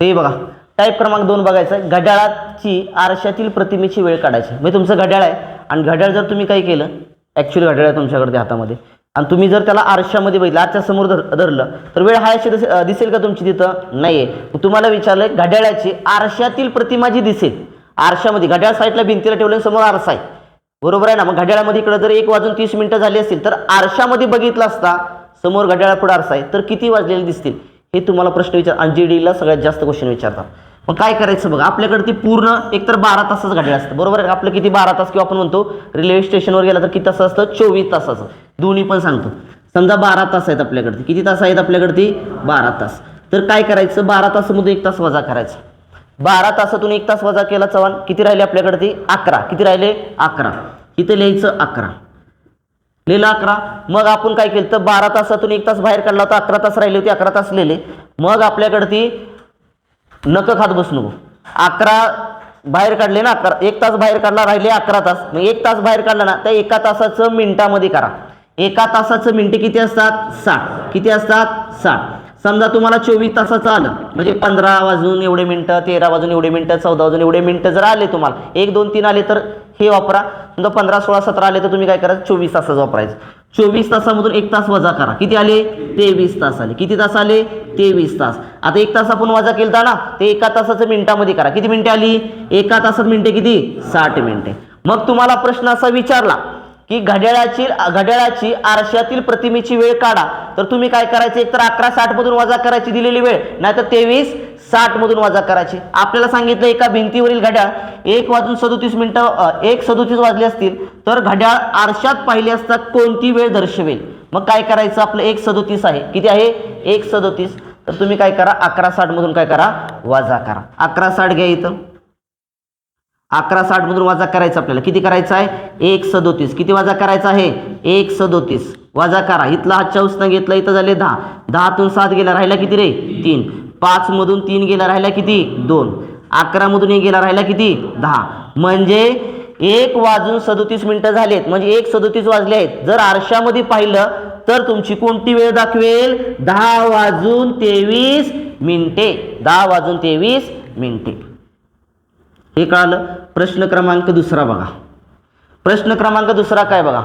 हे बघा टाईप क्रमांक दोन बघायचं आहे. घड्याळाची आरशातील प्रतिमेची वेळ काढायची. म्हणजे तुमचं घड्याळ आहे आणि घड्याळ जर तुम्ही काही केलं ॲक्च्युली घड्याळ आहे तुमच्याकडे हातामध्ये. आणि तुम्ही जर त्याला आरशामध्ये बघितलं आरच्या समोर धर धरलं तर वेळ हाय अशी दिसे- दिसेल का तुमची तिथं? नाही आहे तुम्हाला विचारलं घड्याळाची आरशातील प्रतिमा जी दिसेल आरशामध्ये घड्याळ साईडला भिंतीला ठेवलं समोर आरसा आहे. बरोबर आहे ना? मग घड्याळामध्ये इकडं जर एक वाजून तीस मिनिटं झाली असतील तर आरशामध्ये बघितलं असता समोर घड्याळा पुढे आरसा आहे. तर किती वाजलेले दिसतील? हे तुम्हाला प्रश्न विचार आणि जी डीला सगळ्यात जास्त क्वेश्चन विचारतात. मग काय करायचं बघा? आपल्याकडे ती पूर्ण एकतर बारा तासाचं घडलं असतं. बरोबर आहे? आपलं किती बारा तास किंवा आपण म्हणतो रेल्वे स्टेशनवर गेला तर किती तास असतं? चोवीस तासाचं. दोन्ही पण सांगतो. समजा बारा तास आहेत आपल्याकडे. किती तास आहेत आपल्याकडे? बारा तास. तर काय करायचं? बारा तासामधून एक तास वजा करायचा. बारा तासातून एक तास वजा केला चव्हाण. किती राहिले आपल्याकडे ते? अकरा. किती राहिले? अकरा. इथं लिहायचं अकरा. लिहिलं अकरा. मग आपण काय केलं? तर बारा तासातून एक तास बाहेर काढला होता अकरा तास राहिले होते अकरा तास लिहिले. मग आपल्याकडे ती नक खात बसू नको. अकरा बाहेर काढले ना अकरा एक तास बाहेर काढला राहिले अकरा तास. मग एक तास बाहेर काढला ना त्या एका तासाचं मिनिटामध्ये करा. एका तासाचं मिनटे किती असतात? साठ. किती असतात? साठ. समजा तुम्हाला चोवीस तासाचं आलं म्हणजे पंधरा वाजून एवढे मिनटं तेरा वाजून एवढे मिनटं चौदा वाजून एवढे मिनटं जर आले तुम्हाला एक दोन तीन आले तर हे वापरा. समजा पंधरा सोळा सतरा आले तर तुम्ही काय करायचं चोवीस तासाचं वापरायचं. चोवीस तासामधून एक तास वजा करा. किती आले? तेवीस तास आले. किती तास आले? तेवीस तास. आता एक तास आपण वजा केलता ना ते एका तासाचं मिनिटामध्ये करा. किती मिनिटे आली? एका तासात मिनिटे किती? साठ मिनिटे. मग तुम्हाला प्रश्न असा विचारला की घड्याळाची घड्याळाची आरशातील प्रतिमेची वेळ काढा. तर तुम्ही काय करायचे? एकतर अकरा साठमधून वजा करायची दिलेली वेळ नाहीतर तेवीस साठमधून वजा करायची. आपल्याला सांगितलं एका भिंतीवरील घड्याळ एक वाजून सदोतीस मिनिटं एक सदोतीस वाजले असतील तर घड्याळ आरशात पाहिले असता कोणती वेळ दर्शवेल? मग काय करायचं? आपलं एक सदोतीस आहे. किती आहे? एक सदोतीस. तर तुम्ही काय करा? अकरा साठमधून काय करा? वजा करा. अकरा साठ घ्या इथं. अकरा साठमधून वजा करायचा आपल्याला. किती करायचं आहे? एक सदोतीस. किती वजा करायचा आहे? एक सदोतीस. वजा करा. इथला हा चौसनं घेतला इथं झाले दहा. दहातून सात गेला राहिला किती रे? तीन. पाचमधून तीन गेला राहिला किती? दोन. अकरामधून एक गेला राहिला किती? दहा. म्हणजे एक वाजून सदोतीस मिनटं झालेत. म्हणजे एक सदोतीस वाजले आहेत. जर आरशामध्ये पाहिलं तर तुमची कोणती वेळ दाखवेल? दहा वाजून तेवीस मिनटे. दहा वाजून तेवीस मिनटे. हे कळालं प्रश्न क्रमांक दुसरा बघा. प्रश्न क्रमांक दुसरा काय बघा?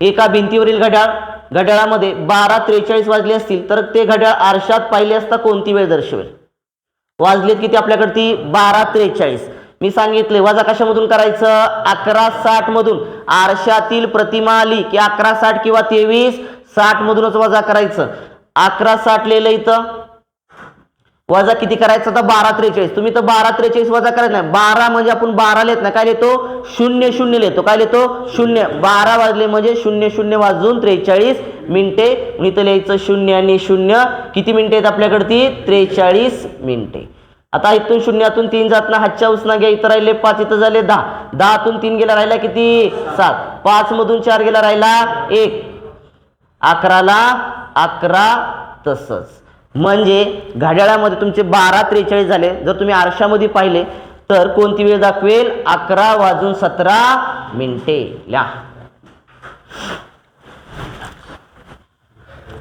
एका भिंतीवरील घड्याळ घड्याळामध्ये बारा त्रेचाळीस वाजले असतील तर ते घड्याळ आरशात पाहिले असता कोणती वेळ दर्शवेल? वाजलेत किती आपल्याकडे ती? बारा त्रेचाळीस. मी सांगितले वजा कशामधून करायचं? अकरा साठ मधून. आरशातील प्रतिमा आली की अकरा साठ किंवा तेवीस साठ मधूनच वजा करायचं. अकरा साठ लिहिलं इथं. वजा किती करायचं तर बारा त्रेचाळीस. तुम्ही तर बारा त्रेचाळीस वजा करायचं नाही. बारा म्हणजे आपण बारा लिहित नाही काय लिहितो शून्य शून्य लिहितो काय लिहितो शून्य. बारा वाजले म्हणजे शून्य शून्य वाजून त्रेचाळीस मिनिटे. इथं लिहायचं शून्य आणि शून्य. किती मिनिटे आहेत आपल्याकडे ती त्रेचाळीस मिनिटे. आता इथून शून्यातून तीन जात ना हातच्या उसना घ्या. इथं राहिले पाच इथं झाले दहा. दहातून तीन गेला राहिला किती? सात. पाच मधून चार गेला राहिला एक. अकराला अकरा तसंच. म्हणजे घड्याळामध्ये तुमचे बारा त्रेचाळीस झाले. जर तुम्ही आरशामध्ये पाहिले तर कोणती वेळ दाखवेल? अकरा वाजून सतरा मिनिटे. ल्या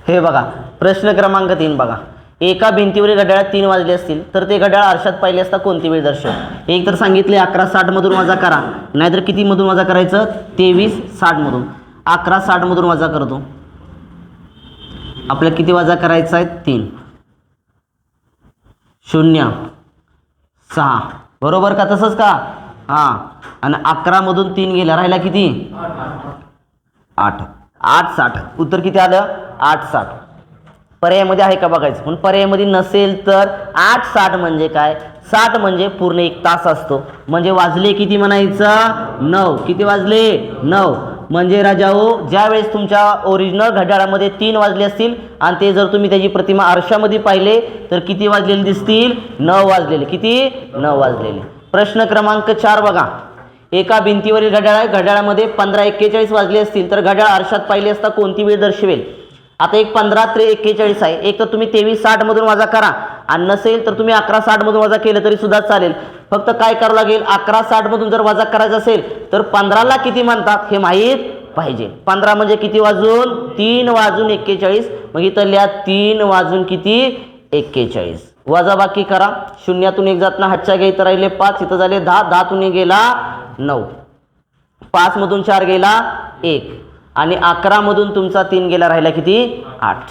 हे बघा प्रश्न क्रमांक तीन बघा. एका भिंतीवरील घड्याळात तीन वाजले असतील तर ते घड्याळ आरशात पाहिले असता कोणती वेळ दर्शव एक तर सांगितले अकरा साठमधून वजा करा. नाहीतर कितीमधून वजा करायचं? तेवीस साठ मधून अकरा साठमधून वजा करतो. आपल्याला किती वजा करायचा आहे? तीन. शून्य. सहा. बरोबर का तसंच का? हां. आणि अकरामधून तीन गेला राहिला किती? आठ. आठ साठ. उत्तर किती आलं? आठ साठ. पर्यायमध्ये आहे का बघायचं? पण पर्यायमध्ये नसेल तर आठ साठ म्हणजे काय? साठ म्हणजे पूर्ण एक तास असतो. म्हणजे वाजले किती म्हणायचं? नऊ. किती वाजले? नऊ. म्हणजे राजाओ ज्यावेळेस तुमच्या ओरिजिनल घड्याळामध्ये तीन वाजले असतील आणि ते जर तुम्ही त्याची प्रतिमा आरशामध्ये पाहिले तर किती वाजलेले दिसतील? नऊ वाजलेले. किती? नऊ वाजलेले. प्रश्न क्रमांक चार बघा. एका भिंतीवरील घड्याळ आहे घड्याळामध्ये पंधरा एक्केचाळीस वाजले असतील तर घड्याळ आरशात पाहिले असता कोणती वेळ दर्शवेल? आता एक पंधरा त्रे एक्केचाळीस आहे. एक तर तुम्ही तेवीस साठमधून वाजा करा. आणि नसेल तर तुम्ही अकरा साठमधून वजा केलं तरी सुद्धा चालेल. फक्त काय करावं लागेल? अकरा साठमधून जर वजा करायचं असेल तर पंधराला किती म्हणतात हे माहीत पाहिजे. पंधरा म्हणजे किती वाजून? तीन वाजून एक्केचाळीस. मग इथं लिहा तीन वाजून किती? एक्केचाळीस. वजाबाकी करा. शून्यातून एक जातना हातच्या घ्या इथं राहिले पाच इथं झाले दहा दहातून गेला नऊ. पाचमधून चार गेला एक. आणि अकरामधून तुमचा तीन गेला राहिला किती? आठ.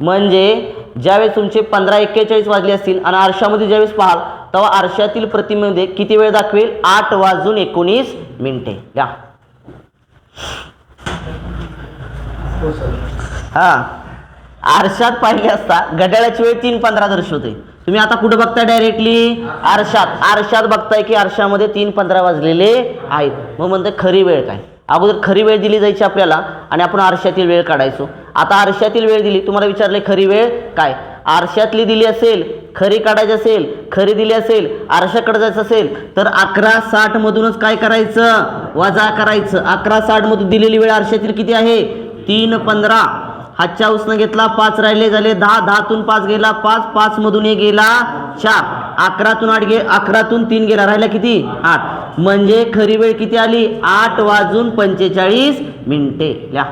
म्हणजे ज्यावेळेस तुमचे पंधरा एक्केचाळीस वाजले असतील आणि आरशामध्ये ज्यावेळेस पाहाल तेव्हा आरशातील प्रतिमेमध्ये किती वेळ दाखवेल? आठ वाजून एकोणीस मिनिटे. या. हा. आरशात पाहिले असता घड्याळाची वेळ तीन पंधरा दर्शवते. तुम्ही आता कुठं बघताय डायरेक्टली आरशात. आरशात बघताय की आरशामध्ये तीन पंधरा वाजलेले आहेत. मग म्हणते खरी वेळ काय? अगोदर खरी वेळ दिली जायची आपल्याला आणि आपण आरशातील वेळ काढायचो. आता आरशातील वेळ दिली. तुम्हाला विचारले खरी वेळ काय? आरशातली दिली असेल खरी काढायची असेल खरी दिली असेल आरशाकडे जायचं असेल तर अकरा साठमधूनच काय करायचं? वजा करायचं. अकरा साठमधून दिलेली वेळ आरशातील किती आहे? तीन पंधरा. हातच्या उसनं घेतला पाच राहिले झाले दहा. दहातून पाच गेला पाच. पाचमधून एक गेला चार. अकरातून आठ गे अकरातून तीन गेला. राहिला किती? आठ. म्हणजे खरी वेळ किती आली? आठ वाजून पंचेचाळीस मिनिटे. या